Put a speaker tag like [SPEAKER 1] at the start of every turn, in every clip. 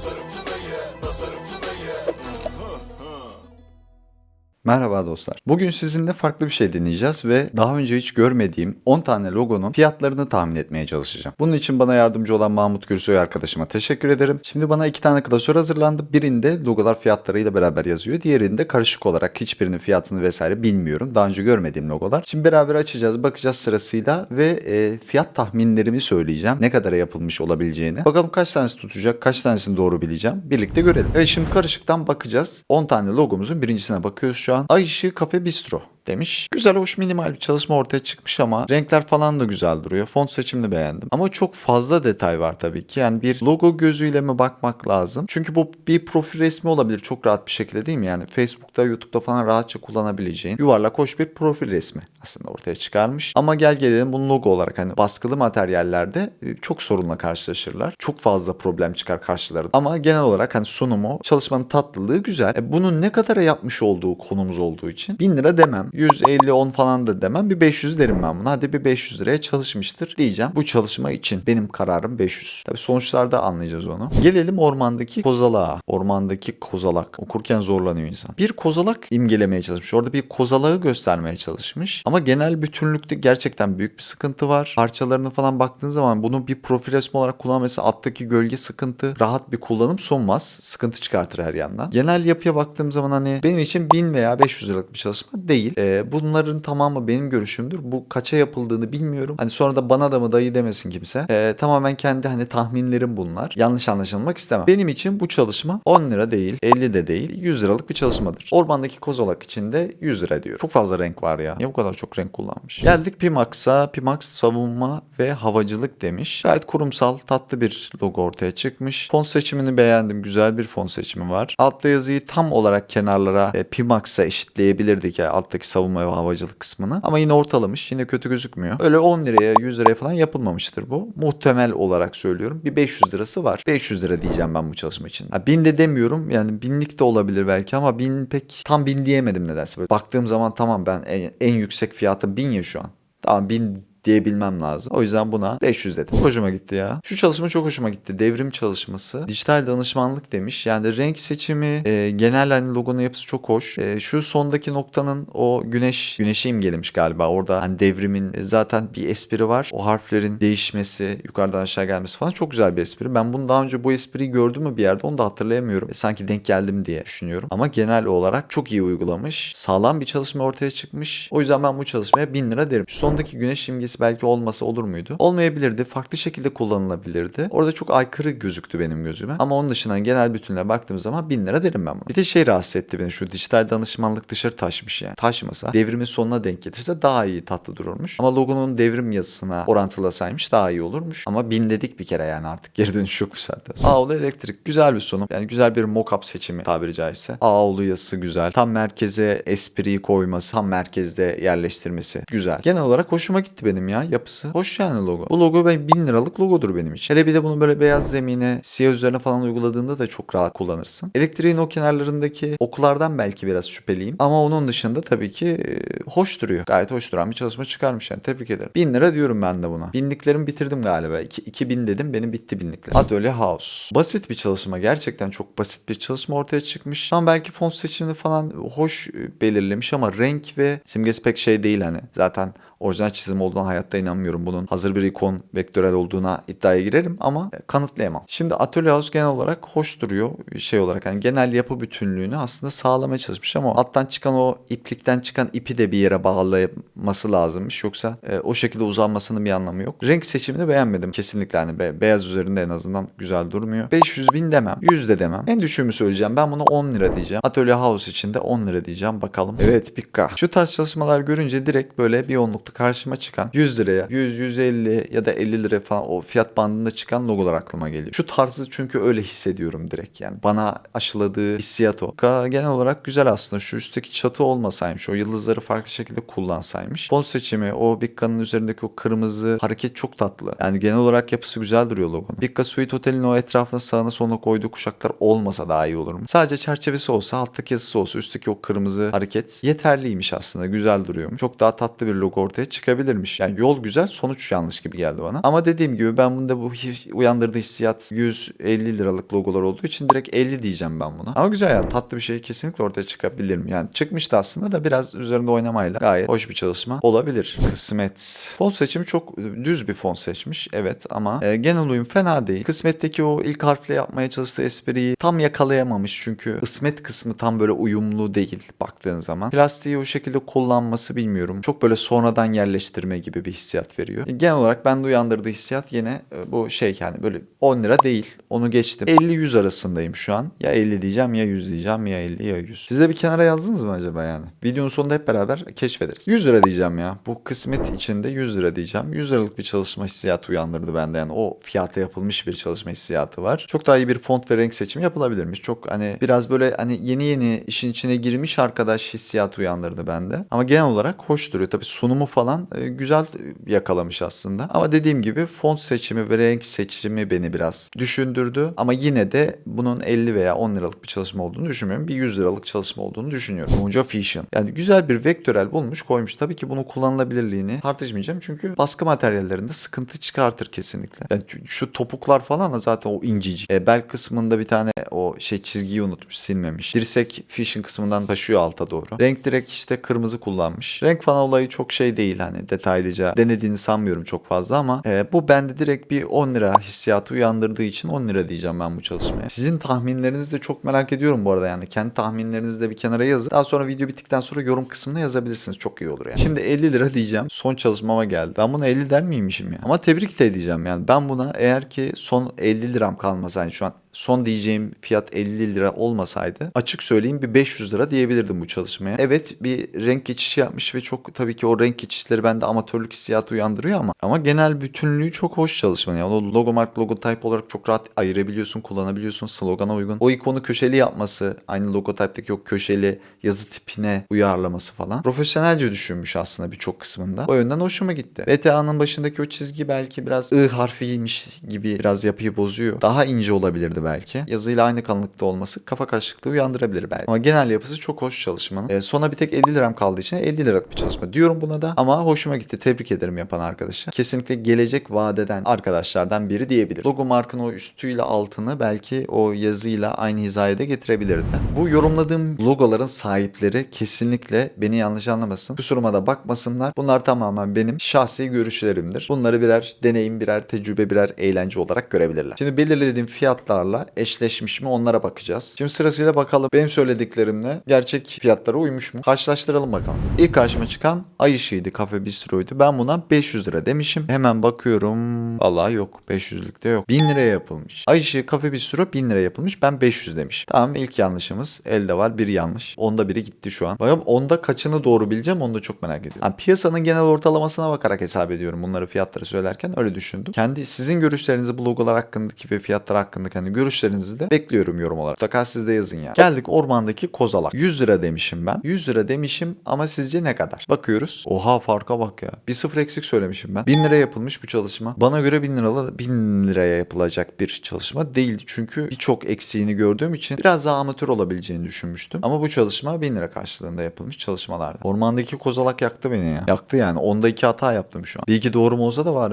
[SPEAKER 1] Tasarımcı dayı, tasarım Merhaba dostlar. Bugün sizinle farklı bir şey deneyeceğiz ve daha önce hiç görmediğim 10 tane logonun fiyatlarını tahmin etmeye çalışacağım. Bunun için bana yardımcı olan Mahmut Gürsoy arkadaşıma teşekkür ederim. Şimdi bana iki tane klasör hazırlandı. Birinde logolar fiyatlarıyla beraber yazıyor. Diğerinde karışık olarak hiçbirinin fiyatını vesaire bilmiyorum. Daha önce görmediğim logolar. Şimdi beraber açacağız, bakacağız sırasıyla ve e, fiyat tahminlerimi söyleyeceğim. Ne kadara yapılmış olabileceğini. Bakalım kaç tanesi tutacak, kaç tanesini doğru bileceğim. Birlikte görelim. Evet şimdi karışıktan bakacağız. 10 tane logomuzun birincisine bakıyoruz şu an. Ay ışığı kafe bistro demiş. Güzel hoş minimal bir çalışma ortaya çıkmış ama renkler falan da güzel duruyor. Font seçimini beğendim. Ama çok fazla detay var tabii ki. Yani bir logo gözüyle mi bakmak lazım? Çünkü bu bir profil resmi olabilir çok rahat bir şekilde değil mi? Yani Facebook'ta, YouTube'da falan rahatça kullanabileceğin yuvarlak hoş bir profil resmi aslında ortaya çıkarmış. Ama gel gelelim bunu logo olarak hani baskılı materyallerde e, çok sorunla karşılaşırlar. Çok fazla problem çıkar karşılarında. Ama genel olarak hani sunumu, çalışmanın tatlılığı güzel. E, bunun ne kadara yapmış olduğu konumuz olduğu için 1000 lira demem. 150 10 falan da demem. Bir 500 derim ben buna. Hadi bir 500 liraya çalışmıştır diyeceğim. Bu çalışma için benim kararım 500. Tabii sonuçlarda anlayacağız onu. Gelelim ormandaki kozalağa. Ormandaki kozalak. Okurken zorlanıyor insan. Bir kozalak imgelemeye çalışmış. Orada bir kozalağı göstermeye çalışmış. Ama genel bütünlükte gerçekten büyük bir sıkıntı var. Parçalarını falan baktığın zaman bunu bir profil resmi olarak kullan. Mesela alttaki gölge sıkıntı rahat bir kullanım sunmaz. Sıkıntı çıkartır her yandan. Genel yapıya baktığım zaman hani benim için 1000 veya 500 liralık bir çalışma değil. Ee, bunların tamamı benim görüşümdür. Bu kaça yapıldığını bilmiyorum. Hani sonra da bana da mı dayı demesin kimse. Ee, tamamen kendi hani tahminlerim bunlar. Yanlış anlaşılmak istemem. Benim için bu çalışma 10 lira değil, 50 de değil, 100 liralık bir çalışmadır. Ormandaki kozolak için de 100 lira diyor. Çok fazla renk var ya. Niye bu kadar çok renk kullanmış? Geldik Pimax'a. Pimax savunma ve havacılık demiş. Gayet kurumsal, tatlı bir logo ortaya çıkmış. Font seçimini beğendim. Güzel bir font seçimi var. Altta yazıyı tam olarak kenarlara e, Pimax'a eşitleyebilirdik ya alttaki savunma ve havacılık kısmını. Ama yine ortalamış. Yine kötü gözükmüyor. Öyle 10 liraya 100 liraya falan yapılmamıştır bu. Muhtemel olarak söylüyorum. Bir 500 lirası var. 500 lira diyeceğim ben bu çalışma için. Ha, bin de demiyorum. Yani binlik de olabilir belki ama bin pek tam bin diyemedim nedense. Böyle baktığım zaman tamam ben en, en yüksek fiyatı bin ya şu an. Tamam bin diyebilmem lazım. O yüzden buna 500 dedim. Çok hoşuma gitti ya. Şu çalışma çok hoşuma gitti. Devrim çalışması. Dijital danışmanlık demiş. Yani renk seçimi, e, genel hani logonun yapısı çok hoş. E, şu sondaki noktanın o güneş, güneşi imgelemiş galiba. Orada hani devrimin e, zaten bir espri var. O harflerin değişmesi, yukarıdan aşağı gelmesi falan çok güzel bir espri. Ben bunu daha önce bu espriyi gördüm mü bir yerde onu da hatırlayamıyorum. E, sanki denk geldim diye düşünüyorum. Ama genel olarak çok iyi uygulamış. Sağlam bir çalışma ortaya çıkmış. O yüzden ben bu çalışmaya 1000 lira derim. Şu sondaki güneş imgesi belki olmasa olur muydu? Olmayabilirdi. Farklı şekilde kullanılabilirdi. Orada çok aykırı gözüktü benim gözüme. Ama onun dışında genel bütününe baktığım zaman 1000 lira derim ben buna. Bir de şey rahatsız etti beni şu dijital danışmanlık dışarı taşmış yani. Taşmasa devrimin sonuna denk getirse daha iyi tatlı dururmuş. Ama logonun devrim yazısına orantılasaymış daha iyi olurmuş. Ama 1000 dedik bir kere yani artık geri dönüş yok bu saatten sonra. Ağolu elektrik güzel bir sunum. Yani güzel bir mock-up seçimi tabiri caizse. Ağolu yazısı güzel. Tam merkeze espriyi koyması, tam merkezde yerleştirmesi güzel. Genel olarak hoşuma gitti benim ya yapısı. Hoş yani logo. Bu logo ben 1000 liralık logodur benim için. Hele bir de bunu böyle beyaz zemine, siyah üzerine falan uyguladığında da çok rahat kullanırsın. Elektriğin o kenarlarındaki okulardan belki biraz şüpheliyim. Ama onun dışında tabii ki e, hoş duruyor. Gayet hoş duran bir çalışma çıkarmış yani. Tebrik ederim. 1000 lira diyorum ben de buna. Binliklerimi bitirdim galiba. 2, 2000 dedim benim bitti binlikler. Atölye House. Basit bir çalışma. Gerçekten çok basit bir çalışma ortaya çıkmış. Tam belki font seçimini falan hoş e, belirlemiş ama renk ve simgesi pek şey değil hani. Zaten orijinal çizim olduğuna hayatta inanmıyorum. Bunun hazır bir ikon vektörel olduğuna iddiaya girerim ama kanıtlayamam. Şimdi Atölye House genel olarak hoş duruyor. Şey olarak hani genel yapı bütünlüğünü aslında sağlamaya çalışmış ama alttan çıkan o iplikten çıkan ipi de bir yere bağlaması lazımmış. Yoksa e, o şekilde uzanmasının bir anlamı yok. Renk seçimini beğenmedim. Kesinlikle hani be, beyaz üzerinde en azından güzel durmuyor. 500 bin demem. 100 de demem. En düşüğümü söyleyeceğim. Ben buna 10 lira diyeceğim. Atölye House için de 10 lira diyeceğim. Bakalım. Evet Pikka. Şu tarz çalışmalar görünce direkt böyle bir onlukta karşıma çıkan 100 liraya 100, 150 ya da 50 lira falan o fiyat bandında çıkan logolar aklıma geliyor. Şu tarzı çünkü öyle hissediyorum direkt yani. Bana aşıladığı hissiyat o. Genel olarak güzel aslında. Şu üstteki çatı olmasaymış. O yıldızları farklı şekilde kullansaymış. Font seçimi o Bikka'nın üzerindeki o kırmızı hareket çok tatlı. Yani genel olarak yapısı güzel duruyor logonun. Bikka Suite Otel'in o etrafına sağına soluna koyduğu kuşaklar olmasa daha iyi olur mu? Sadece çerçevesi olsa alttaki yazısı olsa üstteki o kırmızı hareket yeterliymiş aslında. Güzel duruyormuş. Çok daha tatlı bir logo ortaya ortaya çıkabilirmiş. Yani yol güzel sonuç yanlış gibi geldi bana. Ama dediğim gibi ben bunda bu uyandırdığı hissiyat 150 liralık logolar olduğu için direkt 50 diyeceğim ben buna. Ama güzel yani tatlı bir şey kesinlikle ortaya çıkabilir mi? Yani çıkmıştı aslında da biraz üzerinde oynamayla gayet hoş bir çalışma olabilir. Kısmet. Font seçimi çok düz bir font seçmiş. Evet ama e, genel uyum fena değil. Kısmetteki o ilk harfle yapmaya çalıştığı espriyi tam yakalayamamış çünkü kısmet kısmı tam böyle uyumlu değil baktığın zaman. Plastiği o şekilde kullanması bilmiyorum. Çok böyle sonradan yerleştirme gibi bir hissiyat veriyor. E, genel olarak bende uyandırdığı hissiyat yine e, bu şey yani böyle 10 lira değil. Onu geçtim. 50-100 arasındayım şu an. Ya 50 diyeceğim ya 100 diyeceğim ya 50 ya 100. Siz de bir kenara yazdınız mı acaba yani? Videonun sonunda hep beraber keşfederiz. 100 lira diyeceğim ya. Bu kısmet içinde 100 lira diyeceğim. 100 liralık bir çalışma hissiyatı uyandırdı bende yani. O fiyata yapılmış bir çalışma hissiyatı var. Çok daha iyi bir font ve renk seçimi yapılabilirmiş. Çok hani biraz böyle hani yeni yeni işin içine girmiş arkadaş hissiyatı uyandırdı bende. Ama genel olarak hoş duruyor. Tabii sunumu falan e, güzel yakalamış aslında. Ama dediğim gibi font seçimi ve renk seçimi beni biraz düşündürdü. Ama yine de bunun 50 veya 10 liralık bir çalışma olduğunu düşünmüyorum. Bir 100 liralık çalışma olduğunu düşünüyorum. Mojo Fusion. Yani güzel bir vektörel bulmuş koymuş. Tabii ki bunu kullanılabilirliğini tartışmayacağım. Çünkü baskı materyallerinde sıkıntı çıkartır kesinlikle. Yani şu topuklar falan da zaten o incecik. E, bel kısmında bir tane o şey çizgiyi unutmuş silmemiş. Dirsek Fusion kısmından taşıyor alta doğru. Renk direkt işte kırmızı kullanmış. Renk falan olayı çok şey değil hani detaylıca denediğini sanmıyorum çok fazla ama e, bu bende direkt bir 10 lira hissiyatı uyandırdığı için 10 lira diyeceğim ben bu çalışmaya. Sizin tahminlerinizi de çok merak ediyorum bu arada yani. Kendi tahminlerinizi de bir kenara yazın. Daha sonra video bittikten sonra yorum kısmına yazabilirsiniz. Çok iyi olur yani. Şimdi 50 lira diyeceğim. Son çalışmama geldi. Ben buna 50 der miymişim ya? Ama tebrik de edeceğim yani. Ben buna eğer ki son 50 liram kalmasaydı şu an son diyeceğim fiyat 50 lira olmasaydı açık söyleyeyim bir 500 lira diyebilirdim bu çalışmaya. Evet bir renk geçişi yapmış ve çok tabii ki o renk geçişleri bende amatörlük hissiyatı uyandırıyor ama ama genel bütünlüğü çok hoş çalışmanın. Yani o logo mark logo type olarak çok rahat ayırabiliyorsun, kullanabiliyorsun slogana uygun. O ikonu köşeli yapması, aynı logo type'deki o köşeli yazı tipine uyarlaması falan. Profesyonelce düşünmüş aslında birçok kısmında. O yönden hoşuma gitti. VTA'nın başındaki o çizgi belki biraz I harfiymiş gibi biraz yapıyı bozuyor. Daha ince olabilirdi belki. Yazıyla aynı kalınlıkta olması kafa karışıklığı uyandırabilir belki. Ama genel yapısı çok hoş çalışmanın. E, sona bir tek 50 liram kaldığı için 50 liralık bir çalışma diyorum buna da. Ama hoşuma gitti. Tebrik ederim yapan arkadaşı. Kesinlikle gelecek vadeden arkadaşlardan biri diyebilir. Logo markın o üstüyle altını belki o yazıyla aynı hizaya da getirebilirdi. Bu yorumladığım logoların sahipleri kesinlikle beni yanlış anlamasın. Kusuruma da bakmasınlar. Bunlar tamamen benim şahsi görüşlerimdir. Bunları birer deneyim, birer tecrübe, birer eğlence olarak görebilirler. Şimdi belirlediğim fiyatlarla eşleşmiş mi onlara bakacağız. Şimdi sırasıyla bakalım benim söylediklerimle gerçek fiyatlara uymuş mu? Karşılaştıralım bakalım. İlk karşıma çıkan Ay ışığıydı, Kafe Bistro'ydu. Ben buna 500 lira demişim. Hemen bakıyorum. Allah yok. 500'lükte yok. 1000 liraya yapılmış. Ay ışığı, Kafe Bistro 1000 liraya yapılmış. Ben 500 demişim. Tamam ilk yanlışımız. Elde var. Bir yanlış. Onda biri gitti şu an. Bakalım onda kaçını doğru bileceğim onu da çok merak ediyorum. Ha, piyasanın genel ortalamasına bakarak hesap ediyorum bunları fiyatları söylerken öyle düşündüm. Kendi sizin görüşlerinizi bu logolar hakkındaki ve fiyatlar hakkındaki hani görüşlerinizi de bekliyorum yorum olarak. Mutlaka siz de yazın ya. Geldik ormandaki kozalak. 100 lira demişim ben. 100 lira demişim ama sizce ne kadar? Bakıyoruz. Oha farka bak ya. Bir sıfır eksik söylemişim ben. 1000 lira yapılmış bu çalışma. Bana göre 1000 liralı 1000 liraya yapılacak bir çalışma değildi. Çünkü birçok eksiğini gördüğüm için biraz daha amatör olabileceğini düşünmüştüm. Ama bu çalışma 1000 lira karşılığında yapılmış çalışmalardı. Ormandaki kozalak yaktı beni ya. Yaktı yani. Onda iki hata yaptım şu an. Bir iki doğru mu olsa da var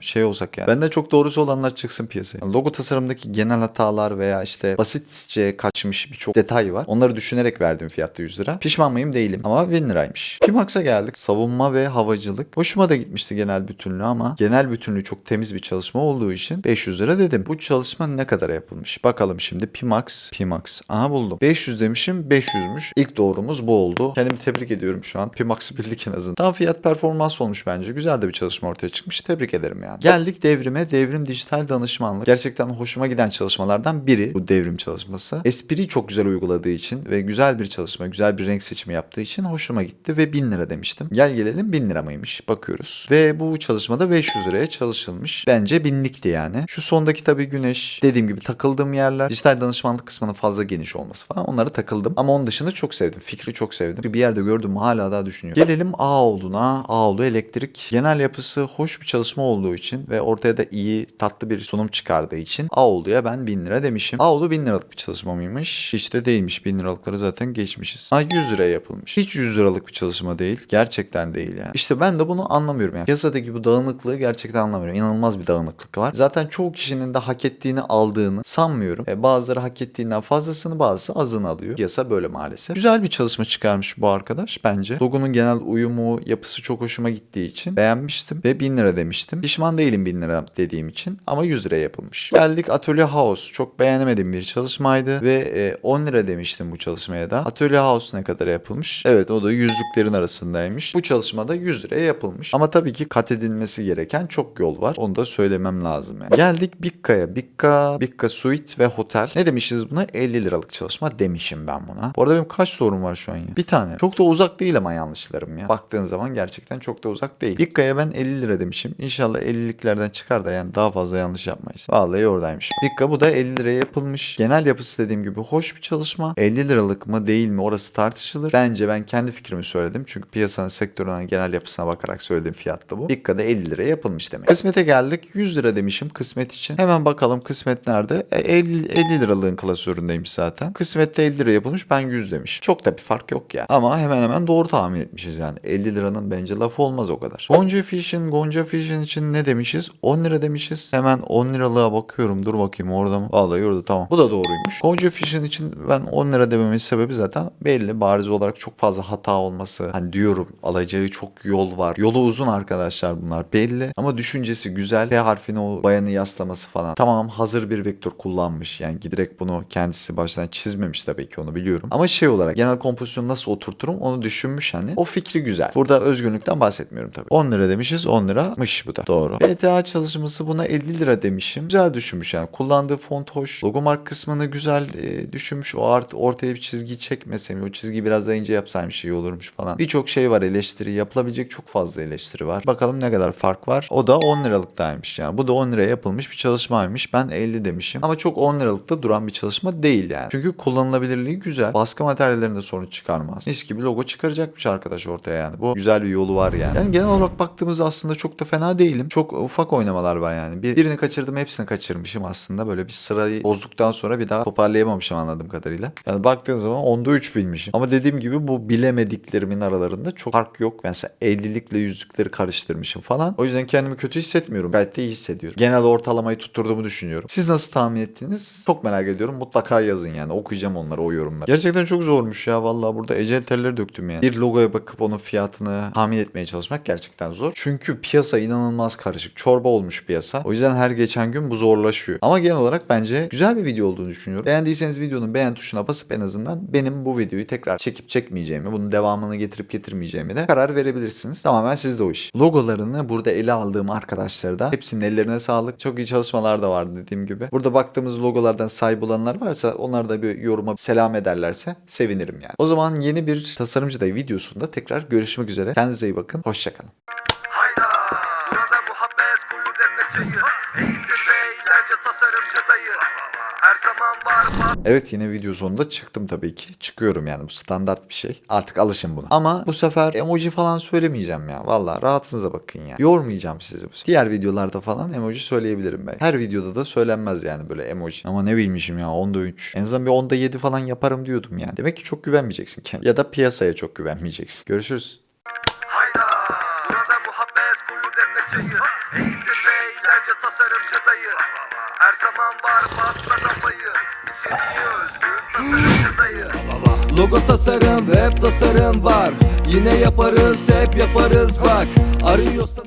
[SPEAKER 1] şey olsak yani. Bende çok doğrusu olanlar çıksın piyasaya. Yani logo tasarımdaki genel hatalar veya işte basitçe kaçmış birçok detay var. Onları düşünerek verdim fiyatta 100 lira. Pişman mıyım değilim ama 1000 liraymış. Pimax'a geldik. Savunma ve havacılık. Hoşuma da gitmişti genel bütünlüğü ama genel bütünlüğü çok temiz bir çalışma olduğu için 500 lira dedim. Bu çalışma ne kadar yapılmış? Bakalım şimdi Pimax. Pimax. Aha buldum. 500 demişim 500'müş. İlk doğrumuz bu oldu. Kendimi tebrik ediyorum şu an. Pimax'ı bildik en azından. Tam fiyat performans olmuş bence. Güzel de bir çalışma ortaya çıkmış. Tebrik ederim yani. Geldik devrime. Devrim dijital danışmanlık. Gerçekten hoşuma giden çalışmalardan biri bu devrim çalışması. Espriyi çok güzel uyguladığı için ve güzel bir çalışma, güzel bir renk seçimi yaptığı için hoşuma gitti ve 1000 lira demiştim. Gel gelelim 1000 lira mıymış? Bakıyoruz. Ve bu çalışmada 500 liraya çalışılmış. Bence binlikti yani. Şu sondaki tabii güneş. Dediğim gibi takıldığım yerler. Dijital danışmanlık kısmının fazla geniş olması falan. Onlara takıldım. Ama onun dışında çok sevdim. Fikri çok sevdim. Bir yerde gördüm hala daha düşünüyorum. Gelelim Ağoğlu'na. Ağoğlu Elektrik. Genel yapısı hoş bir çalışma olduğu için ve ortaya da iyi tatlı bir sunum çıkardığı için Ağoğlu'ya ben ben 1000 lira demişim. Da 1000 liralık bir çalışma mıymış? Hiç de değilmiş. 1000 liralıkları zaten geçmişiz. Ha 100 liraya yapılmış. Hiç 100 liralık bir çalışma değil. Gerçekten değil yani. İşte ben de bunu anlamıyorum yani. Piyasadaki bu dağınıklığı gerçekten anlamıyorum. İnanılmaz bir dağınıklık var. Zaten çoğu kişinin de hak ettiğini aldığını sanmıyorum. E, bazıları hak ettiğinden fazlasını bazısı azını alıyor. Piyasa böyle maalesef. Güzel bir çalışma çıkarmış bu arkadaş bence. Logonun genel uyumu, yapısı çok hoşuma gittiği için beğenmiştim ve 1000 lira demiştim. Pişman değilim 1000 lira dediğim için ama 100 liraya yapılmış. Geldik Atölye House. Çok beğenemediğim bir çalışmaydı ve e, 10 lira demiştim bu çalışmaya da. Atölye House ne kadar yapılmış? Evet o da yüzlüklerin arasındaymış. Bu çalışmada 100 liraya yapılmış. Ama tabii ki kat edilmesi gereken çok yol var. Onu da söylemem lazım yani. Geldik Bikka'ya. Bikka, Bikka Suite ve Hotel. Ne demişiz buna? 50 liralık çalışma demişim ben buna. Bu arada benim kaç sorum var şu an ya? Bir tane. Çok da uzak değil ama yanlışlarım ya. Baktığın zaman gerçekten çok da uzak değil. Bikka'ya ben 50 lira demişim. İnşallah 50'liklerden çıkar da yani daha fazla yanlış yapmayız. Vallahi oradaymış. Bikka bu da 50 liraya yapılmış. Genel yapısı dediğim gibi hoş bir çalışma. 50 liralık mı değil mi orası tartışılır. Bence ben kendi fikrimi söyledim. Çünkü piyasanın sektörünün genel yapısına bakarak söylediğim fiyatta bu. Bikka'da 50 liraya yapılmış demek. Kısmete geldik. 100 lira demişim kısmet için. Hemen bakalım kısmet nerede? E, 50, 50 liralığın klasöründeymiş zaten. Kısmette 50 lira yapılmış ben 100 demiş. Çok da bir fark yok ya. Ama hemen hemen doğru tahmin etmişiz yani. 50 liranın bence lafı olmaz o kadar. Gonca Fish'in Gonca Fish'in için ne demişiz? 10 lira demişiz. Hemen 10 liralığa bakıyorum. Dur bakayım orada mı? Vallahi orada tamam. Bu da doğruymuş. Gonca Fish'in için ben 10 lira dememin sebebi zaten belli. Bariz olarak çok fazla hata olması. Hani diyorum alacağı çok yol var. Yolu uzun arkadaşlar bunlar belli. Ama düşüncesi güzel. P harfine o bayanı yaslaması falan. Tamam hazır bir vektör kullanmış. Yani giderek bunu kendisi baştan çizmemiş tabii ki onu biliyorum. Ama şey olarak genel kompozisyonu nasıl oturturum onu düşünmüş hani. O fikri güzel. Burada özgünlükten bahsetmiyorum tabii. 10 lira demişiz 10 liramış bu da. Doğru. BTA çalışması buna 50 lira demişim. Güzel düşünmüş yani. Kullandığı font hoş. Logomark kısmını güzel e, düşünmüş. O art ortaya bir çizgi çekmesem o çizgiyi biraz daha ince yapsaymış iyi olurmuş falan. Birçok şey var eleştiri. Yapılabilecek çok fazla eleştiri var. Bakalım ne kadar fark var. O da 10 liralıktaymış yani. Bu da 10 liraya yapılmış bir çalışmaymış. Ben 50 demişim. Ama çok 10 liralıkta duran bir çalışma değil yani. Çünkü kullanılabilirliği güzel. Baskı materyallerinde sorun çıkarmaz. Mis gibi logo çıkaracakmış arkadaş ortaya yani. Bu güzel bir yolu var yani. Yani genel olarak baktığımızda aslında çok da fena değilim. Çok ufak oynamalar var yani. Bir, birini kaçırdım hepsini kaçırmışım aslında. Böyle bir sırayı bozduktan sonra bir daha toparlayamamışım anladığım kadarıyla. Yani baktığın zaman onda 3 bilmişim. Ama dediğim gibi bu bilemediklerimin aralarında çok fark yok. Mesela 50'likle yüzlükleri karıştırmışım falan. O yüzden kendimi kötü hissetmiyorum. Gayet de iyi hissediyorum. Genel ortalamayı tutturduğumu düşünüyorum. Siz nasıl tahmin ettiniz? Çok merak ediyorum. Mutlaka yazın yani. Okuyacağım onları o yorumları. Gerçekten çok zormuş ya. Vallahi burada ecel terleri döktüm yani. Bir logoya bakıp onun fiyatını tahmin etmeye çalışmak gerçekten zor. Çünkü piyasa inanılmaz karışık. Çorba olmuş piyasa. O yüzden her geçen gün bu zorlaşıyor. Ama genel olarak bence güzel bir video olduğunu düşünüyorum. Beğendiyseniz videonun beğen tuşuna basıp en azından benim bu videoyu tekrar çekip çekmeyeceğimi, bunun devamını getirip getirmeyeceğimi de karar verebilirsiniz. Tamamen sizde o iş. Logolarını burada ele aldığım arkadaşları da hepsinin ellerine sağlık. Çok iyi çalışmalar da var dediğim gibi. Burada baktığımız logolardan sahip olanlar varsa onlar da bir yoruma selam ederlerse sevinirim yani. O zaman yeni bir tasarımcı da videosunda tekrar görüşmek üzere. Kendinize iyi bakın. Hoşçakalın.
[SPEAKER 2] Hayda Burada muhabbet koyu demle
[SPEAKER 1] Evet yine video sonunda çıktım tabii ki. Çıkıyorum yani bu standart bir şey. Artık alışın buna. Ama bu sefer emoji falan söylemeyeceğim ya. Valla rahatınıza bakın ya. Yormayacağım sizi bu sefer. Diğer videolarda falan emoji söyleyebilirim ben. Her videoda da söylenmez yani böyle emoji. Ama ne bilmişim ya onda 3. En azından bir onda 7 falan yaparım diyordum yani. Demek ki çok güvenmeyeceksin kendine. Ya da piyasaya çok güvenmeyeceksin. Görüşürüz.
[SPEAKER 2] Hayda Burada muhabbet koyu demle
[SPEAKER 3] Logo tasarım, web tasarım var. Yine yaparız, hep yaparız bak. Arıyorsan